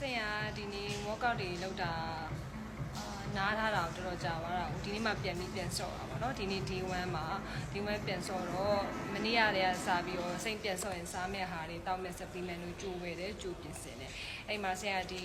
စိတ်ရဒီနေ့ workout တွေလုပ်တာအာနားထားတာကိုတော်တော်ကြာသွားတာကိုဒီနေ့မှပြန်ပြီးပြန်ဆော့တာပေါ့နော်ဒီနေ့ D1 မှာ D1 ပြန်ဆော့တော့မနေ့ကတည်းကစပြီးတော့စိတ်ပြန်ဆော့ရင်စားမဲ့ဟာတွေတောက်မဲ့ supplement တွေကြိုဝယ်တယ်ကြိုပြင်ဆင်တယ်အဲ့မှာဆရာဒီ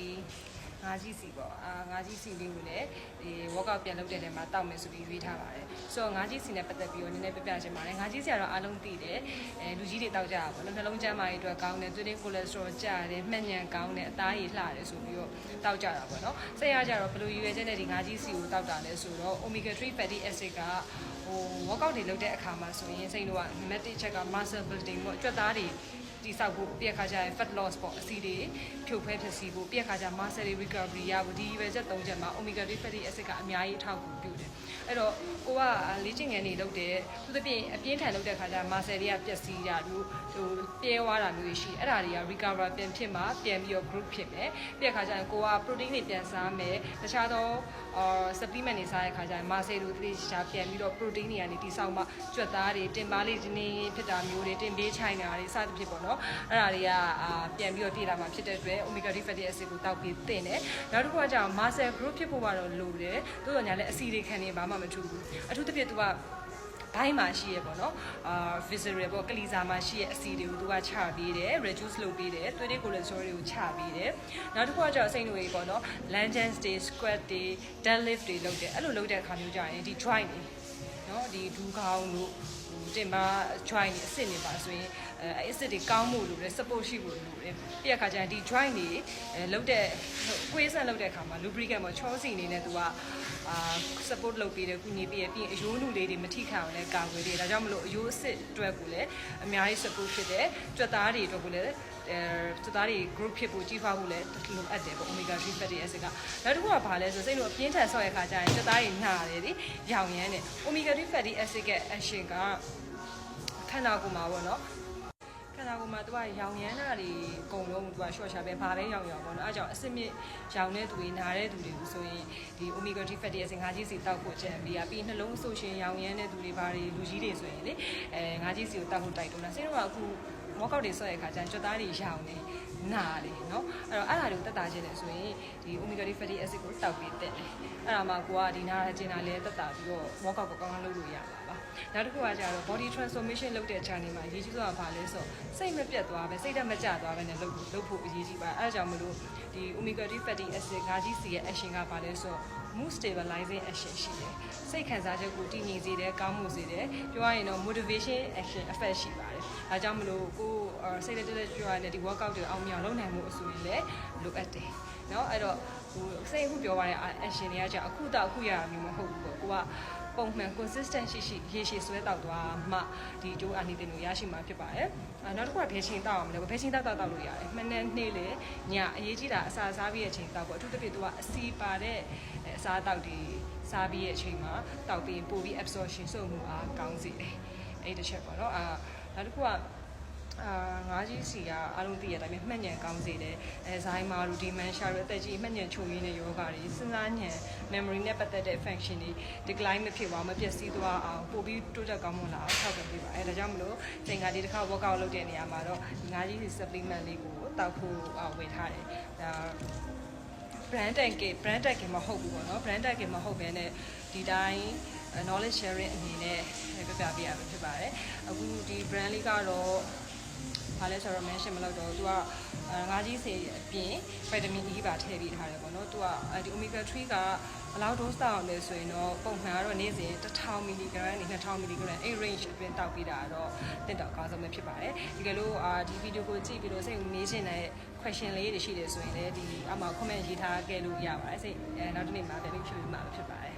ငါးကြီးစီပေါ့အာငါးကြီးစီလေးကိုလည်းဒီ workout ပြန်လုပ်တဲ့နေရာမှာတောက်မယ်ဆိုပြီးရွေးထားပါတယ်ဆိုတော့ငါးကြီးစီနဲ့ပတ်သက်ပြီးတော့နည်းနည်းပြပြချင်ပါတယ်ငါးကြီးစီကတော့အားလုံးသိတယ်အဲလူကြီးတွေတောက်ကြတာပေါ့နော်နှလုံးကျန်းမာရေးအတွက်ကောင်းတယ်သွေးလေးကိုလက်စထရောကျတယ်မှတ်ညံကောင်းတယ်အသားရည်လှတယ်ဆိုပြီးတော့တောက်ကြတာပေါ့နော်ဆက်ရကြတော့ဘယ်လိုရွေးချက်နဲ့ဒီငါးကြီးစီကိုတောက်တာလဲဆိုတော့ omega 3 fatty acid ကဟို workout တွေလုပ်တဲ့အခါမှာဆိုရင်စိတ်တို့က numeric check က muscle building ပေါ့ကြွက်သားတွေ တိဆောက်ဖို့ပြက်ခါကျရင် fat loss ပေါ့အစီတွေဖြိုဖဲဖြစ်စီဖို့ပြက်ခါကျ muscle recovery ရဖို့ဒီရွယ်ချက်၃ချက်မှာ omega 3 fatty acid ကအများကြီးအထောက်အကူပြုတယ်အဲ့တော့ကိုကလေ့ကျင့်ငန်းတွေလုပ်တယ်သူသဖြင့်အပြင်းထန်လုပ်တဲ့ခါကျ muscle တွေကပျက်စီးကြလို့ဟိုပြဲသွားတာမျိုးတွေရှိအဲ့ဒါတွေက recover ပြန်ဖြစ်မှာပြန်ပြီးတော့ group ဖြစ်မယ်ပြက်ခါကျရင်ကိုက protein တွေပြန်စားမယ်တခြားသော အာ supplement တွေစားတဲ့ခါကျရင် muscle တို့သေချာပြန်ပြီးတော့ protein တွေကနေတိဆောက်မှကြွက်သားတွေတင်ပါလေးဒီနေဖြစ်တာမျိုးတွေတင်ပေးချိုင်တာတွေစသဖြင့်ပေါ့နော်အဲ့ဒါတွေကအာပြန်ပြီးတော့တည်လာမှာဖြစ်တဲ့အတွက် omega 3 fatty acid ကိုတောက်ပြီးသင့်တယ်နောက်တစ်ခုကကျတော့ muscle group ဖြစ်ဖို့ကတော့လိုတယ်တိုးတော်ညာလည်းအစီတွေခံနေဘာမှမထူဘူးအထူးသဖြင့် तू က ဘိုင်းမှာရှိရပေါ့နော်အာ visceral ပေါ့ကလီစာမှာရှိရအစီတွေကိုသူကချပေးတယ် reduce လုပ်ပေးတယ်သွေးတွေ cholesterol တွေကိုချပေးတယ်နောက်တစ်ခုကကျတော့စိတ်တွေပေါ့နော် lunges တွေ squat တွေ deadlift တွေလုပ်တယ်အဲ့လိုလုပ်တဲ့အခါမျိုးကျရင်ဒီ joint တွေနော်ဒီဒူးခေါင်းတို့ဟိုတင်ပါ joint တွေအစ်စ်နေပါဆိုရင်အဲအစ်စ်တွေကောင်းမှုလို့လဲ support ရှိဖို့လိုတယ်ပြည့်အခါကျရင်ဒီ joint တွေအဲလုပ်တဲ့ကွေးဆန်လုပ်တဲ့အခါမှာ lubricant ပေါ့ချောစီအနေနဲ့သူကအာ support လုပ်ပေးတယ်ကုညီပေးရပြီးရင်အယိုးနုလေးတွေမထိခံအောင်လဲကာကွယ်တယ်ဒါကြောင့်မလို့အယိုးအစ်စ်အတွက်ကိုလည်းအများကြီး support ဖြစ်တယ်ကြွက်သားတွေအတွက်ကိုလည်းအဲကြွက်သားတွေ group ဖြစ်ဖို့ကြီးဖွားဖို့လည်းလိုအပ်တယ်ပေါ့ omega 3 fatty acid ကနောက်တစ်ခုကဘာလဲဆိုစိတ်လို့အပြင်းထန်ဆော့ရခါကျရင်ကြွက်သားတွေနှာတယ်ဒီရောင်ရမ်းတယ် omega 3 fatty acid ရဲ့ action ကခန္ဓာကိုယ်မှာပေါ့နော် ခန္ဓာကိုယ်မှာ သူကရောင်ရမ်းတာတွေအကုန်လုံးသူက short ချပဲဘာပဲရောင်ရောင်ပေါ့နော်အဲကြောင့်အစစ်မြစ်ရောင်တဲ့သူတွေနားတဲ့သူတွေကိုဆိုရင်ဒီ omega 3 fatty acid ငါးကြီးစီတောက်ဖို့ကြံပြီးอ่ะပြီးနှလုံးဆိုရှင်ရောင်ရမ်းတဲ့သူတွေဘာတွေလူကြီးတွေဆိုရင်လေအဲငါးကြီးစီကိုတောက်ဖို့တိုက်တွန်းတာစိတ်တော့ကအခု workout တွေဆော့ရတဲ့ခါကျရင်ကြွက်သားတွေရောင်နေနာတယ်เนาะအဲ့တော့အဲ့ဒါတွေကိုတက်တာခြင်းတယ်ဆိုရင်ဒီ omega 3 fatty acid ကိုတောက်ပြီးတက်တယ်အဲ့ဒါမှကိုကဒီနားခြင်းတာလဲတက်တာပြီးတော့ workout ကိုကောင်းကောင်းလုပ်လို့ရပါပါနောက်တစ်ခုကကြတော့ body transformation လုပ်တဲ့ channel မှာအရေးကြီးဆုံးကဘာလဲဆိုစိတ်မပြ တ်သွားပဲစိတ်ဓာတ်မကျသွားပဲနဲ့လုပ်လုပ်ဖို့အရေးကြီးပါအဲ့ဒါကြောင့်မလို့ဒီ omega 3 fatty acid ငါးကြီးစီရဲ့ action ကဘာလဲဆို mood stabilizing action ရှိတယ်စိတ်ခံစားချက်ကိုတည်ငြိမ်စေတယ်ကောင်းမှုစေတယ်ပြောရရင်တော့ motivation action effect ရှိပါတယ်ဒါကြောင့်မလို့ကိုယ်စိတ်လက်တက်လက်ပြောရတဲ့ဒီ workout တွေအောင်မြင်အောင်လုပ်နိုင်မှုအဆိုရင်လည်းလိုအပ်တယ်เนาะအဲ့တော့ ဟိုစိတ်အခုပြောရတဲ့ action တွေကကြာအခုတော့အခုရတာမျိုးမဟုတ်ဘူးပေါ့ကိုကပုံမှန် consistent ရှိရှိရေရှည်ဆွဲတောက်သွားမှဒီကျိုးအာနိသင်ကိုရရှိမှာဖြစ်ပါတယ်။အဲနောက်တစ်ခုကဘယ်ချိန်တောက်အောင်လဲဘယ်ချိန်တောက်တောက်တောက်လို့ရတယ်။မနေ့နေ့လေညအရေးကြီးတာအစာစားပြီးရဲ့ချိန်တောက်ပေါ့အထူးသဖြင့်သူကအစီပါတဲ့အစားတောက်ဒီစားပြီးရဲ့အချိန်မှာတောက်ပြီးပို့ပြီး absorption စုပ်မှုအားကောင်းစေတယ်။အဲ့တစ်ချက်ပေါ့နော်။အာနောက်တစ်ခုက အာငါးကြီးစီကအားလုံးသိရတဲ့အတိုင်းမှတ်ဉဏ်ကောင်းစေတယ်အဲဇိုင်းမာရူဒီမန်ရှာရအသက်ကြီးမှတ်ဉဏ်ချိုရင်းတဲ့ယောဂတွေစဉ်းစားဉဏ် memory နဲ့ပတ်သက်တဲ့ function တွေ decline မဖြစ်ပါဘူးမပျက်စီးသွားအောင်ပို့ပြီးတိုးတက်ကောင်းမွန်လာအောင်ထောက်ပံ့ပေးပါအဲဒါကြောင့်မလို့ချိန်ကဒီတစ်ခါ workout လုပ်တဲ့နေရာမှာတော့ဒီငါးကြီးစီ supplement လေးကိုတောက်ဖို့ဝယ်ထားတယ်ဒါ brand tag က brand tag ကမဟုတ်ဘူးပေါ့နော် brand tag ကမဟုတ်ဘဲနဲ့ဒီတိုင်း knowledge sharing အနေနဲ့ပြပြပြရမှာဖြစ်ပါတယ်အခုဒီ brand လေးကတော့ ဘာလဲဆိုတော့ mention မလုပ်တော့သူကအဲငါးကြီးစေအပြင် vitamin E ပါထည့်ပေးထားတယ်ပေါ့နော်သူကဒီ omega 3ကဘယ်လောက် dose တောက်အောင်လဲဆိုရင်တော့ပုံမှန်ကတော့နေ့စဉ်1000 mg နဲ့2000 mg အဲ့ range အတွင်းတောက်ပေးတာတော့တင့်တော်အကောင်းဆုံးပဲဖြစ်ပါတယ်ဒီကလို့အာဒီ video ကိုကြည့်ပြီးလို့စိတ်ဝင်မေးချင်တဲ့ question လေးတွေရှိတယ်ဆိုရင်လည်းဒီအမှာ comment ရေးထားခဲ့လို့ရပါတယ်စိတ်အဲနောက်တစ်နေ့မှာပြန်ပြီးဖြေပေးမှာဖြစ်ပါတယ်